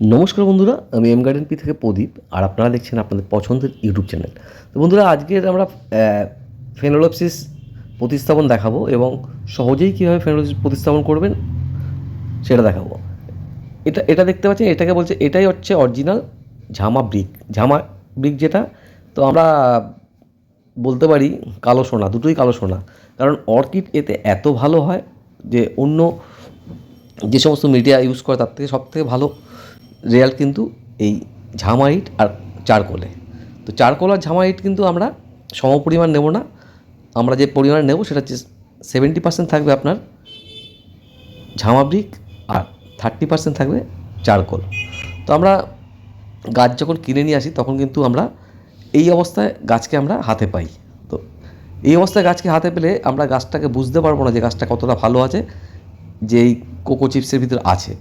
নমস্কার বন্ধুরা, আমি এম গার্ডেন পি থেকে প্রদীপ, আর আপনারা দেখছেন আপনাদের পছন্দের ইউটিউব চ্যানেল। তো বন্ধুরা, আজকের আমরা ফেনোলপসিস প্রতিস্থাপন দেখাবো এবং সহজেই কীভাবে ফেনোলপসিস প্রতিস্থাপন করবেন সেটা দেখাবো। এটা এটা দেখতে পাচ্ছেন, এটাকে বলছে, এটাই হচ্ছে অরিজিনাল ঝামা ব্রিক। ঝামা ব্রিক যেটা, তো আমরা বলতে পারি কালো সোনা, দুটোই কালো সোনা। কারণ অর্কিড এতে এত ভালো হয় যে অন্য যে সমস্ত মিডিয়া ইউজ করে, তার থেকে সব থেকে ভালো রেজাল্ট কিন্তু এই ঝামাইট আর চারকোলে। তো চারকোল আর ঝামাইট কিন্তু আমরা সম পরিমাণ নেব না। আমরা যে পরিমাণ নেব সেটা হচ্ছে সেভেন্টি পার্সেন্ট থাকবে আপনার ঝামাব্রিক আর থার্টি পার্সেন্ট থাকবে চারকোল। তো আমরা গাছ যখন কিনে নিয়ে আসি তখন কিন্তু আমরা এই অবস্থায় গাছকে আমরা হাতে পাই। তো এই অবস্থায় গাছকে হাতে পেলে আমরা গাছটাকে বুঝতে পারব না যে গাছটা কতটা ভালো আছে, যে এই কোকো চিপসের ভিতর আছে।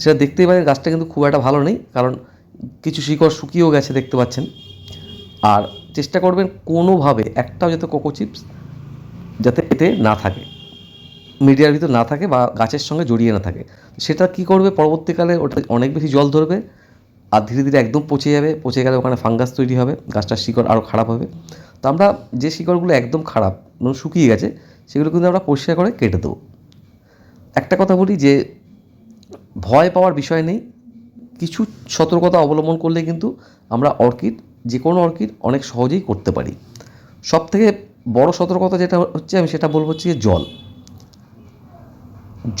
সেটা দেখতেই পারেন, গাছটা কিন্তু খুব একটা ভালো নেই, কারণ কিছু শিকড় শুকিয়েও গেছে দেখতে পাচ্ছেন। আর চেষ্টা করবেন কোনোভাবে একটাও যাতে কোকো চিপস যাতে এতে না থাকে, মিডিয়ার ভিতর না থাকে বা গাছের সঙ্গে জড়িয়ে না থাকে। সেটা কি করবে পরবর্তীকালে, ওটা অনেক বেশি জল ধরবে আর ধীরে ধীরে একদম পচে যাবে, পচে গেলে ওখানে ফাঙ্গাস তৈরি হবে, গাছটার শিকড় আরও খারাপ হবে। তো আমরা যে শিকড়গুলো একদম খারাপ মানে শুকিয়ে গেছে, সেগুলো কিন্তু আমরা পরিষ্কার করে কেটে দেবো। একটা কথা বলি যে ভয় পাওয়ার বিষয় নেই। কিছু সতর্কতা অবলম্বন করলে কিন্তু আমরা অর্কিড যে কোনো অর্কিড অনেক সহজেই করতে পারি। সব থেকে বড় সতর্কতা যেটা হচ্ছে, আমি সেটা বলব হচ্ছে জল।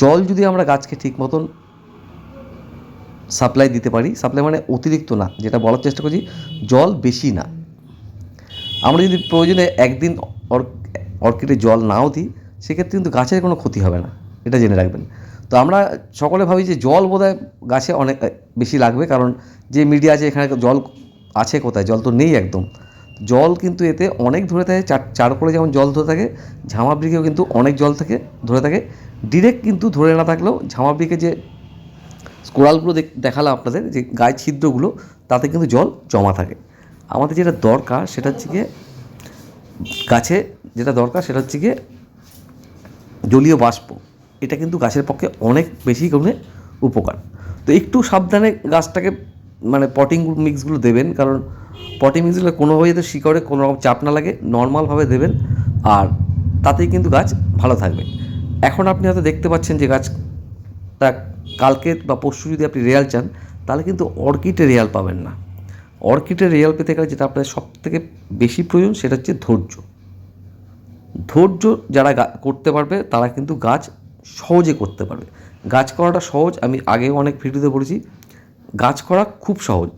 জল যদি আমরা গাছকে ঠিক মতন সাপ্লাই দিতে পারি, সাপ্লাই মানে অতিরিক্ত না, যেটা বলার চেষ্টা করছি, জল বেশি না। আমরা যদি প্রয়োজনে একদিন অর্কিডে জল নাও দিই, সেক্ষেত্রে কিন্তু গাছের কোনো ক্ষতি হবে না, এটা জেনে রাখবেন। তো আমরা সকলে ভাবি যে জল বোধহয় গাছে অনেক বেশি লাগবে, কারণ যে মিডিয়া আছে এখানে জল আছে কোথায়? জল তো নেই একদম। জল কিন্তু এতে অনেক ধরে থাকে, চার চার করে যেমন জল ধরে থাকে, ঝামাব্রিকেও কিন্তু অনেক জল থাকে, ধরে থাকে। ডিরেক্ট কিন্তু ধরে না থাকলেও ঝামাব্রিকে যে স্কোরালগুলো দেখালাম আপনাদের, যে গায়ে ছিদ্রগুলো, তাতে কিন্তু জল জমা থাকে। আমাদের যেটা দরকার সেটা হচ্ছে গিয়ে গাছে যেটা দরকার সেটা হচ্ছে গিয়ে জলীয় বাষ্প। এটা কিন্তু গাছের পক্ষে অনেক বেশি গুণে উপকার। তো একটু সাবধানে গাছটাকে মানে পটিং মিক্সগুলো দেবেন, কারণ পটিং মিক্সগুলো কোনোভাবে যাতে শিকড়ে কোনো রকম চাপ না লাগে নর্মালভাবে দেবেন, আর তাতেই কিন্তু গাছ ভালো থাকবে। এখন আপনি হয়তো দেখতে পাচ্ছেন যে গাছটা কালকে বা পরশু যদি আপনি রেয়াল চান, তাহলে কিন্তু অর্কিডে রেয়াল পাবেন না। অর্কিডে রেয়াল পেতে গেলে যেটা আপনাদের সব থেকে বেশি প্রয়োজন, সেটা হচ্ছে ধৈর্য। ধৈর্য যারা করতে পারবে, তারা কিন্তু গাছ সহজে করতে পারবে। গাছ করাটা সহজ, আমি আগেও অনেক ভিডিওতে বলেছি, গাছ করা খুব সহজ।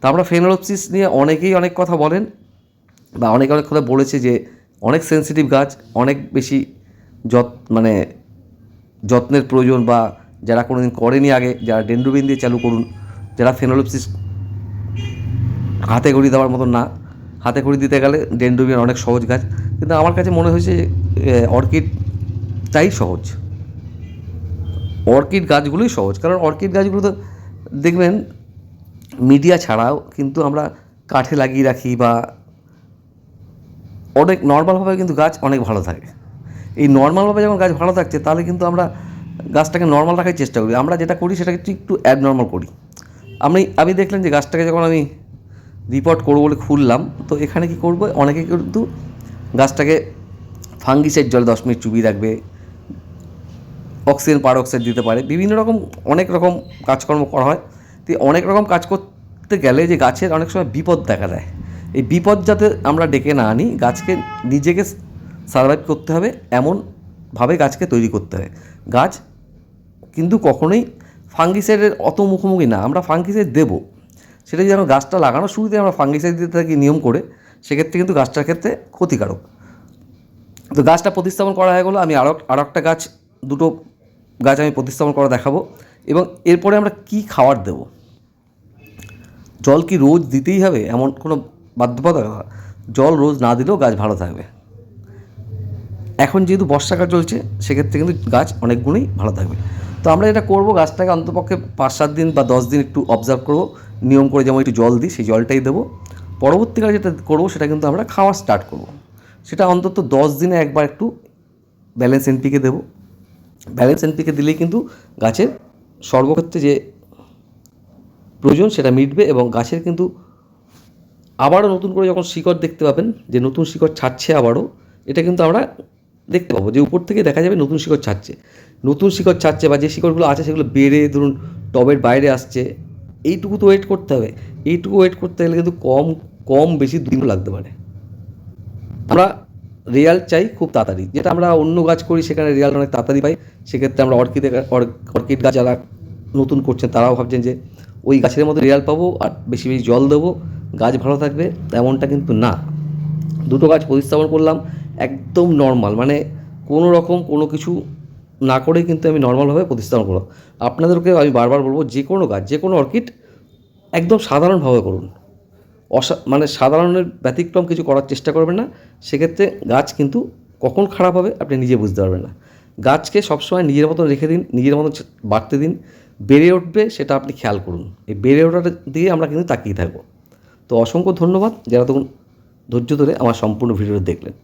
তা আমরা ফেনোলপসিস নিয়ে অনেকেই অনেক কথা বলেন, বা অনেকে অনেক কথা বলেছে যে অনেক সেন্সিটিভ গাছ, অনেক বেশি যত মানে যত্নের প্রয়োজন, বা যারা কোনো দিন করেনি আগে, যারা ডেন্ড্রোবিন দিয়ে চালু করুন, যারা ফেনোলপসিস হাতে ঘড়ি দেওয়ার মতন না, হাতে ঘড়ি দিতে গেলে ডেন্ড্রোবিয়ান অনেক সহজ গাছ। কিন্তু আমার কাছে মনে হয়েছে অর্কিডটাই সহজ। অর্কিড গাছগুলোই সহজ, কারণ অর্কিড গাছগুলো তো দেখবেন মিডিয়া ছাড়াও কিন্তু আমরা কাঠে লাগিয়ে রাখি বা অনেক নর্মালভাবে কিন্তু গাছ অনেক ভালো থাকে। এই নর্মালভাবে যখন গাছ ভালো থাকছে, তাহলে কিন্তু আমরা গাছটাকে নর্মাল রাখার চেষ্টা করি। আমরা যেটা করি সেটাকে একটু অ্যাবনর্মাল করি। আমি আমি দেখলাম যে গাছটাকে যখন আমি রিপোর্ট করব বলে খুললাম, তো এখানে কি করব? অনেকে কিন্তু গাছটাকে ফাঙ্গিসাইড জলে দশ মিনিট চুবিয়ে রাখবে অক্সিজেন পার অক্সাইড দিতে পারে। বিভিন্ন রকম, অনেক রকম কাজকর্ম করা হয়। তো অনেক রকম কাজ করতে গেলে যে গাছের অনেক সময় বিপদ দেখা দেয়। এই বিপদ যাতে আমরা ডেকে না আনি, গাছকে নিজেকে সার্ভাইভ করতে হবে, এমনভাবে গাছকে তৈরি করতে হবে। গাছ কিন্তু কখনোই ফাঙ্গিসাইডের অত মুখোমুখি না। আমরা ফাঙ্গিসাইড দেবো। সেটা আমরা গাছটা লাগানোর শুরুতে আমরা ফাঙ্গিসাইড দিতে থাকি নিয়ম করে, সেক্ষেত্রে কিন্তু গাছটার ক্ষেত্রে ক্ষতিকারক। তো গাছটা প্রতিস্থাপন করা হয়ে গেলো। আমি আরও আরও একটা গাছ, দুটো গাছ আমি প্রতিস্থাপন করা দেখাবো এবং এরপরে আমরা কি খাবার দেব? জল কি রোজ দিতেই হবে? এমন কোনো বাধ্যবাধকতা জল রোজ না দিলেও গাছ ভালো থাকবে। এখন যেহেতু বর্ষাকাল চলছে, সেক্ষেত্রে কিন্তু গাছ অনেক গুণেই ভালো থাকবে। তো আমরা যেটা করব, গাছটাকে অন্তপক্ষে পাঁচ সাত দিন বা দশ দিন একটু অবজার্ভ করব। নিয়ম করে যেমন একটু জল দিই, সেই জলটাই দেবো। পরবর্তীকালে যেটা করব, সেটা কিন্তু আমরা খাওয়া স্টার্ট করব। সেটা অন্তত দশ দিনে একবার একটু ব্যালেন্স এনপিকে দেবো। ব্যালেন্স এনপিকে দিলেই কিন্তু গাছের সর্বক্ষেত্রে যে প্রয়োজন সেটা মিটবে এবং গাছের কিন্তু আবারও নতুন করে যখন শিকড় দেখতে পাবেন, যে নতুন শিকড় ছাড়ছে আবারও, এটা কিন্তু আমরা দেখতে পাবো যে উপর থেকে দেখা যাবে নতুন শিকড় ছাড়ছে। নতুন শিকড় ছাড়ছে বা যে শিকড়গুলো আছে সেগুলো বেড়ে ধরুন টবের বাইরে আসছে, এইটুকু তো ওয়েট করতে হবে। এইটুকু ওয়েট করতে গেলে কিন্তু কম কম বেশি দিন লাগতে পারে। আমরা রেয়াল চাই খুব তাড়াতাড়ি। যেটা আমরা অন্য গাছ করি, সেখানে রেয়াল অনেক তাড়াতাড়ি পাই। সেক্ষেত্রে আমরা অর্কিডে অর্কিড গাছ যারা নতুন করছেন, তারাও ভাবছেন যে ওই গাছের মধ্যে রেয়াল পাবো আর বেশি বেশি জল দেবো। গাছ ভালো থাকবে এমনটা কিন্তু না। দুটো গাছ প্রতিস্থাপন করলাম, একদম নর্মাল মানে কোনো রকম কোনো কিছু না করেই কিন্তু আমি নর্মালভাবে প্রতিস্থাপন করলাম। আপনাদেরকে আমি বারবার বলব, যে কোনো গাছ, যে কোনো অর্কিড একদম সাধারণভাবে করুন। অসা মানে সাধারণের ব্যতিক্রম কিছু করার চেষ্টা করবেন না। সেক্ষেত্রে গাছ কিন্তু কখন খারাপ হবে আপনি নিজে বুঝতে পারবেন না। গাছকে সবসময় নিজের মতন রেখে দিন, নিজের মতন বাড়তে দিন। বেড়ে উঠবে সেটা আপনি খেয়াল করুন। এই বেড়ে ওঠার দিয়ে আমরা কিন্তু তাকিয়ে থাকব। তো অসংখ্য ধন্যবাদ। যারা তখন ধৈর্য ধরে আমার সম্পূর্ণ ভিডিওটা দেখলেন।